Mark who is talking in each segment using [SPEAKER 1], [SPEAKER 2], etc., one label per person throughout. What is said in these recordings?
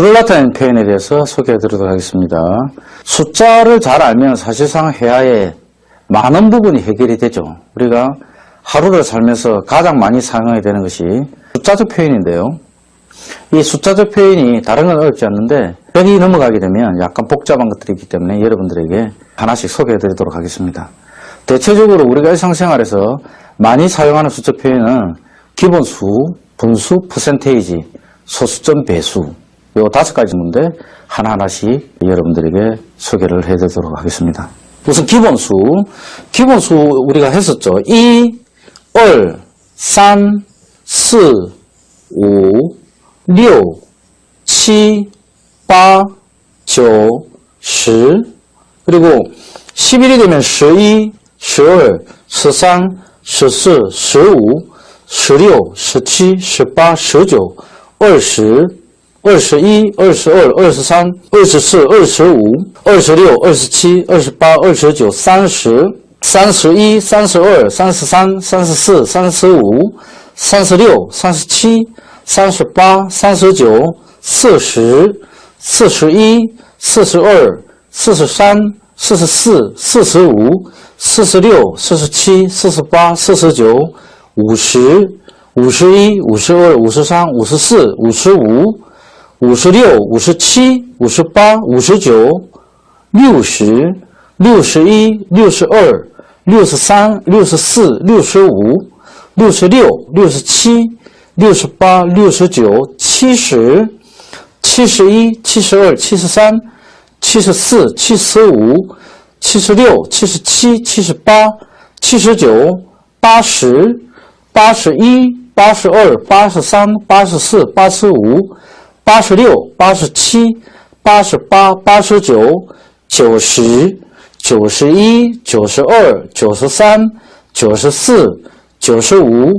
[SPEAKER 1] 수를 나타내는 표현에 대해서 소개해 드리도록 하겠습니다. 숫자를 잘 알면 사실상 회화의 많은 부분이 해결이 되죠. 우리가 하루를 살면서 가장 많이 사용하게 되는 것이 숫자적 표현인데요. 이 숫자적 표현이 다른 건 어렵지 않는데 여기 넘어가게 되면 약간 복잡한 것들이 있기 때문에 여러분들에게 하나씩 소개해 드리도록 하겠습니다. 대체적으로 우리가 일상생활에서 많이 사용하는 숫자 표현은 기본수, 분수, 퍼센테이지, 소수점, 배수 요 다섯 가지 문제 하나하나씩 여러분들에게 소개를 해드리도록 하겠습니다. 우선 기본수, 기본수 우리가 했었죠. 2, 월, 3, 4, 5, 6, 7, 8, 9, 10 그리고 11이 되면 12, 12, 13, 14, 15, 16, 17, 18, 19, 20, 二十一二十二二十三二十四二十五二十六二十七二十八二十九三十三十一三十二三十三三十四三十五三十六三十七三十八三十九四十四十一四十二四十三四十四四十五四十六四十七四十八四十九五十五十一五十二五十三五十四五十五五十六五十七五十八五十九六十六十一六十二六十三六十四六十五六十六六十七六十八六十九七十七十一七十二七十三七十四七十五七十六七十七七十八七十九八十八十一八十二八十三八十四八十五 61, 62, 63, 64, 65, 66, 67, 68, 69, 70, 71, 72, 73, 74, 75,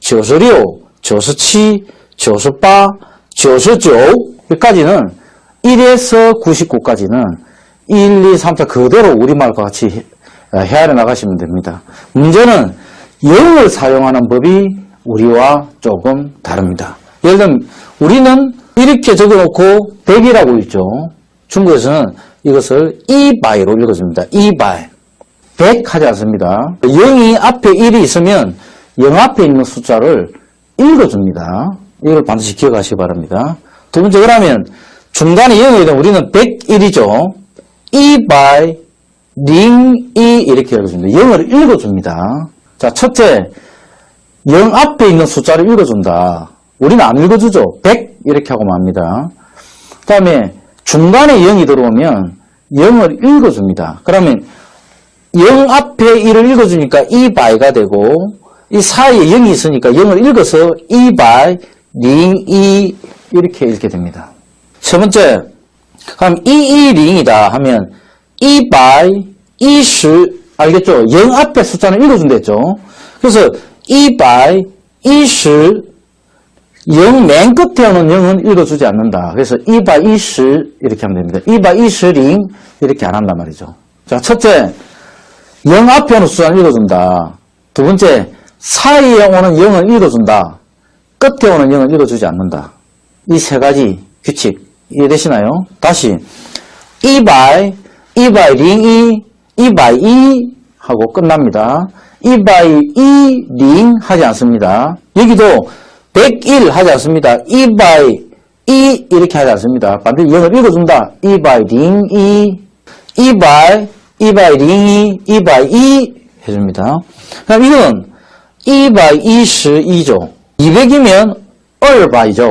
[SPEAKER 1] 76, 77, 78, 79, 80, 81, 82, 83, 84, 85, 86, 87, 88, 89, 90, 91, 92, 93, 94, 95, 96, 97, 98, 99까지는 1에서 99까지는 1, 2, 3, 4 그대로 우리말과 같이 헤아려 나가시면 됩니다. 문제는 0을 사용하는 법이 우리와 조금 다릅니다. 예를 들면 우리는 이렇게 적어놓고 100이라고 읽죠. 중국에서는 이것을 2바이로 읽어줍니다. 2바이. 100 하지 않습니다. 0이 앞에 1이 있으면 0 앞에 있는 숫자를 읽어줍니다. 이걸 반드시 기억하시기 바랍니다. 두 번째 그러면 중간에 0이 되면 우리는 101이죠. 2바이 링2 이렇게 읽어줍니다. 0을 읽어줍니다. 자 첫째 0 앞에 있는 숫자를 읽어준다. 우리는 안 읽어주죠. 100 이렇게 하고 맙니다. 그 다음에 중간에 0이 들어오면 0을 읽어줍니다. 그러면 0 앞에 1을 읽어주니까 2바이가 되고 이 사이에 0이 있으니까 0을 읽어서 2바이 링 2 이렇게 읽게 됩니다. 세 번째 그럼 22 링이다 하면 2바이 20 알겠죠? 0 앞에 숫자는 읽어준댔죠? 그래서 2바이 20 0맨 끝에 오는 0은 읽어주지 않는다. 그래서 2바 20 이렇게 하면 됩니다. 2바 20링 이렇게 안 한단 말이죠. 자, 첫째 0 앞에 오는 숫자는 읽어준다. 두 번째 사이에 오는 0은 읽어준다. 끝에 오는 0은 읽어주지 않는다. 이 세 가지 규칙 이해되시나요? 다시 2바이 2바이 링2 2바이 2 하고 끝납니다. 2바이 2 링 하지 않습니다. 여기도 101 하지 않습니다. 2바이 2 이렇게 하지 않습니다. 반드시 0을 읽어준다. 2바이 링 2, 2바이, 2바이 링 2, 2바이 2 해줍니다. 그럼 이건 2바이 22죠. 200이면 얼바이죠.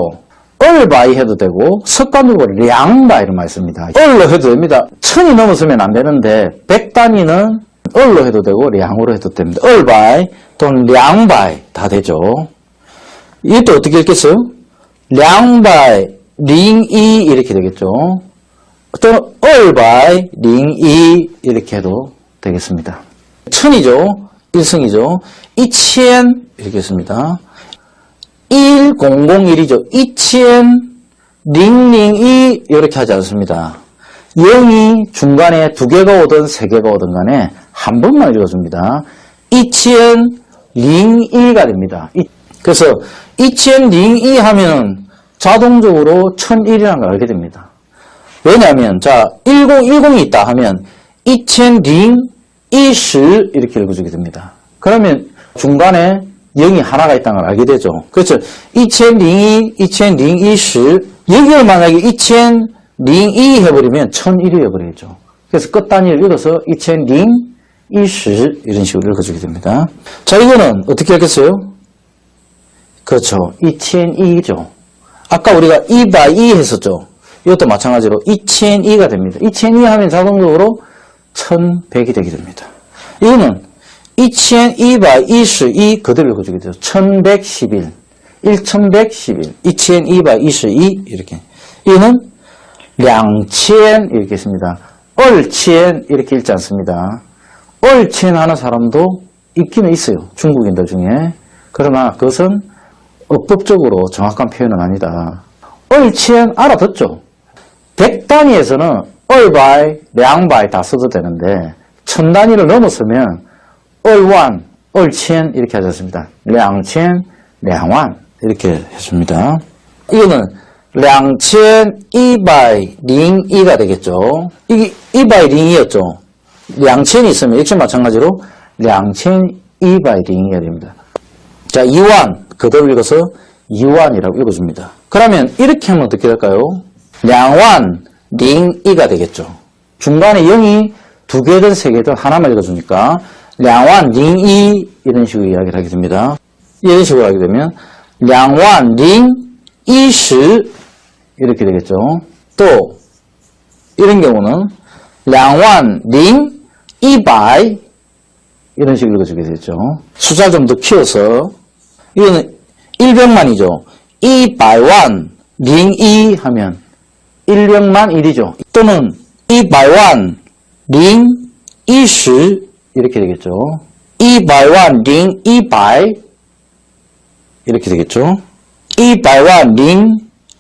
[SPEAKER 1] 얼바이 해도 되고 습관적으로 량바이를 많이 씁니다. 얼로 해도 됩니다. 천이 넘었으면 안 되는데 100단위는 얼로 해도 되고 량으로 해도 됩니다. 얼바이 또는 량바이 다 되죠. 이것도 어떻게 읽겠어요? 량바이 링이 이렇게 되겠죠. 또는 얼바이 링이 이렇게 해도 되겠습니다. 천이죠. 1승이죠. 이천 이렇게 했습니다. 1001이죠. 2000 링링이 이렇게 하지 않습니다. 0이 중간에 두 개가 오든 세 개가 오든 간에 한 번만 읽어줍니다. 2000 링1가 됩니다. 이- 그래서 2000 링2 하면은 자동적으로 1001이라는 걸 알게 됩니다. 왜냐하면 자 1010이 있다 하면 2010 이렇게 읽어주게 됩니다. 그러면 중간에 0이 하나가 있다는 걸 알게 되죠. 그렇죠. 2002, 2020 여기를 만약에 2002 해버리면 1001이 해버리죠. 그래서 끝 단위를 읽어서 2020 이런 식으로 읽어주게 됩니다. 자 이거는 어떻게 하겠어요? 그렇죠. 2002죠. 아까 우리가 2by 2 했었죠. 이것도 마찬가지로 2002가 됩니다. 2002 하면 자동적으로 1100이 되게 됩니다. 이거는 2002 by 22 그대로 읽어주게 돼요. 1111, 1111, 2002 by 22 이렇게. 이거는 2000 이렇게 있습니다. 얼첸 이렇게 읽지 않습니다. 얼첸 하는 사람도 있기는 있어요. 중국인들 중에. 그러나 그것은 어법적으로 정확한 표현은 아니다. 얼첸 알아듣죠? 100단위에서는 얼바이, 량바이 다 써도 되는데 천 단위를 넘었으면 얼완, 얼첸 이렇게 하셨습니다. 량첸, 량완 이렇게 했습니다. 이거는 량첸 이바이 링이가 되겠죠. 이게 이바이 링이었죠. 량첸이 있으면 역시 마찬가지로 량첸 이바이 링이가 됩니다. 자, 이완 그대로 읽어서 이완이라고 읽어줍니다. 그러면 이렇게 하면 어떻게 될까요? 량완 링이가 되겠죠. 중간에 0이 두 개든 세 개든 하나만 읽어주니까 량완 링이 이런 식으로 이야기를 하게 됩니다. 이런 식으로 하게 되면 량완 링 이시 이렇게 되겠죠. 또 이런 경우는 량완 링 이바이 이런 식으로 읽어주게 되죠. 숫자 좀 더 키워서 이거는 100만이죠. 200만 링2 하면 100만 1이죠. 또는 200만 링20 이렇게 되겠죠. 200만 링200 이렇게 되겠죠. 200만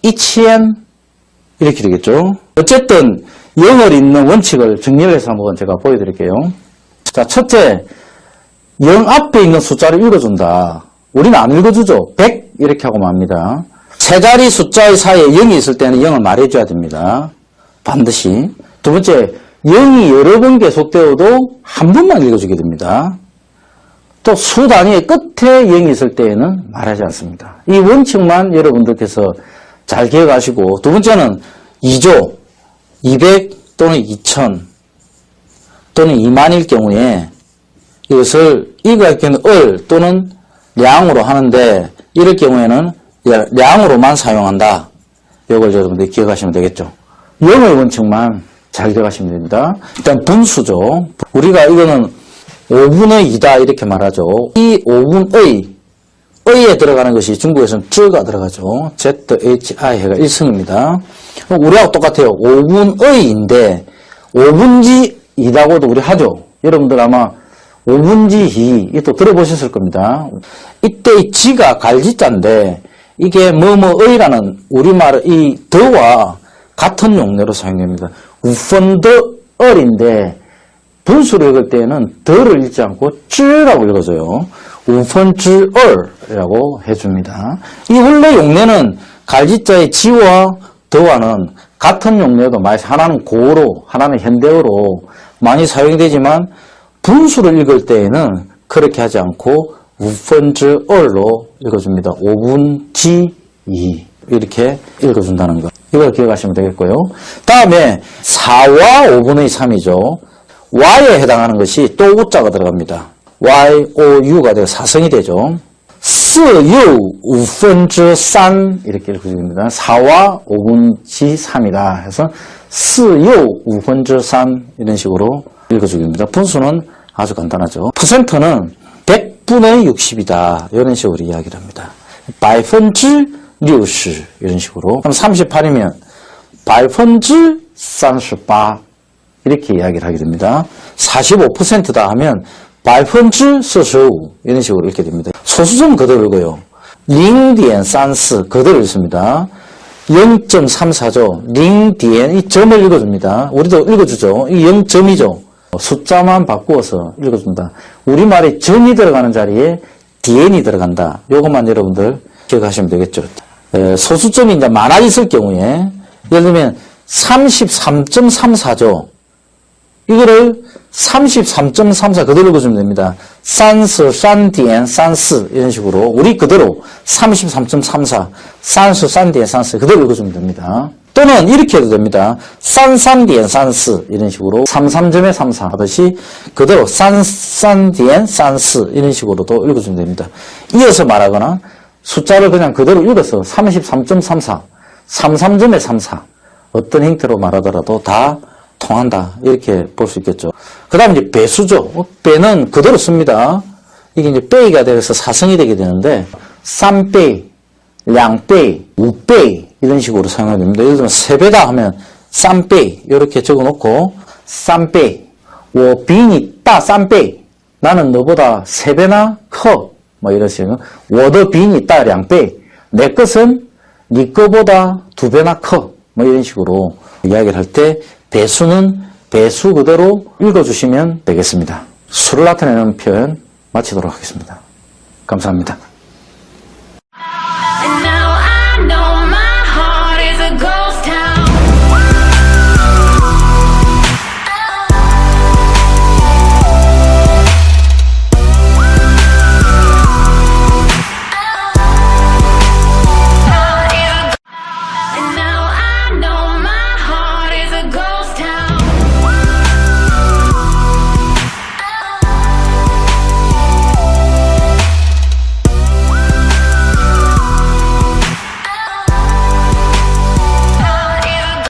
[SPEAKER 1] 링2000 이렇게 되겠죠. 어쨌든 영어를 읽는 원칙을 정리를 해서 한번 제가 보여드릴게요. 자, 첫째, 영 앞에 있는 숫자를 읽어준다. 우리는 안 읽어주죠. 100 이렇게 하고 맙니다. 세 자리 숫자의 사이에 0이 있을 때는 0을 말해줘야 됩니다. 반드시. 두 번째, 0이 여러 번 계속되어도 한 번만 읽어주게 됩니다. 또 수 단위의 끝에 0이 있을 때에는 말하지 않습니다. 이 원칙만 여러분들께서 잘 기억하시고 두 번째는 2조, 200 또는 2000 또는 2만일 경우에 이것을 이거할 경우는 을 또는 량으로 하는데 이럴 경우에는 량으로만 사용한다. 이걸 여러분들이 기억하시면 되겠죠. 영의 원칙만 잘 기억하시면 됩니다. 일단 분수죠. 우리가 이거는 5분의 2다 이렇게 말하죠. 이 5분의 의에 들어가는 것이 중국에서는 즈가 들어가죠. ZHI 해가 1승입니다. 우리하고 똑같아요. 5분의인데 5분지 2라고도 우리 하죠. 여러분들 아마 5분지 2, 이또 들어보셨을 겁니다. 이때 이 지가 갈지자인데 이게 뭐뭐의라는 우리말 이 더와 같은 용례로 사용됩니다. 우펀더 얼인데 분수를 읽을 때는 더를 읽지 않고 쯔라고 읽어줘요. 우펀쯔얼이라고 해줍니다. 이 원래 용례는 갈지자의 지와 더와는 같은 용례도 많이 하나는 고어로 하나는 현대어로 많이 사용되지만 분수를 읽을 때에는 그렇게 하지 않고 우펀즈얼로 읽어줍니다. 5분 지 2 이렇게 읽어준다는 거. 이걸 기억하시면 되겠고요. 다음에 4와 5분의 3이죠. y에 해당하는 것이 또 우자가 들어갑니다. y, o, u가 되어 사성이 되죠. 4, 6, 5分之 3 이렇게 읽어줍니다. 4와 5분지 3이다 해서 4, 6, 5分之 3 이런 식으로 읽어주기입니다. 분수는 아주 간단하죠. 퍼센트는 100분의 60이다. 이런 식으로 이야기를 합니다. 바이펀즈 뉴스 이런 식으로 그럼 38이면 바이펀즈 38 이렇게 이야기를 하게 됩니다. 45%다 하면 바이펀즈 소수 이런 식으로 이렇게 됩니다. 소수점 그대로고요. 링디엔 산스 그대로 있습니다. 0.34죠. 0.이 점을 읽어줍니다. 우리도 읽어주죠. 이 0점이죠. 숫자만 바꾸어서 읽어준다. 우리말에 점이 들어가는 자리에 DN이 들어간다. 요것만 여러분들 기억하시면 되겠죠. 에, 소수점이 이제 많아 있을 경우에 예를 들면 33.34죠. 이거를 33.34 그대로 읽어주면 됩니다. 산스, 산디엔, 산스 이런 식으로 우리 그대로 33.34 산수, 산디엔, 산스 그대로 읽어주면 됩니다. 또는 이렇게 해도 됩니다. 산산디엔, 산스 이런 식으로 33점에 34 하듯이 그대로 산산디엔, 산스 이런 식으로도 읽어주면 됩니다. 이어서 말하거나 숫자를 그냥 그대로 읽어서 33.34 33점에 34 어떤 형태로 말하더라도 다 통한다. 이렇게 볼 수 있겠죠. 그 다음에 이제 배수죠. 어, 배는 그대로 씁니다. 이게 이제 빼이가 돼서 사성이 되게 되는데, 쌈빼이, 량빼이, 우빼이, 이런 식으로 사용하면 됩니다. 예를 들면 세배다 하면 쌈베이 이렇게 적어놓고 쌈베이 워 빙이 따 쌈베이 나는 너보다 세배나 커 뭐 이런 식으로 워더 빙이 따 량베 내 것은 네 거보다 두 배나 커 뭐 이런 식으로 이야기를 할 때 배수는 배수 그대로 읽어주시면 되겠습니다. 수를 나타내는 표현 마치도록 하겠습니다. 감사합니다.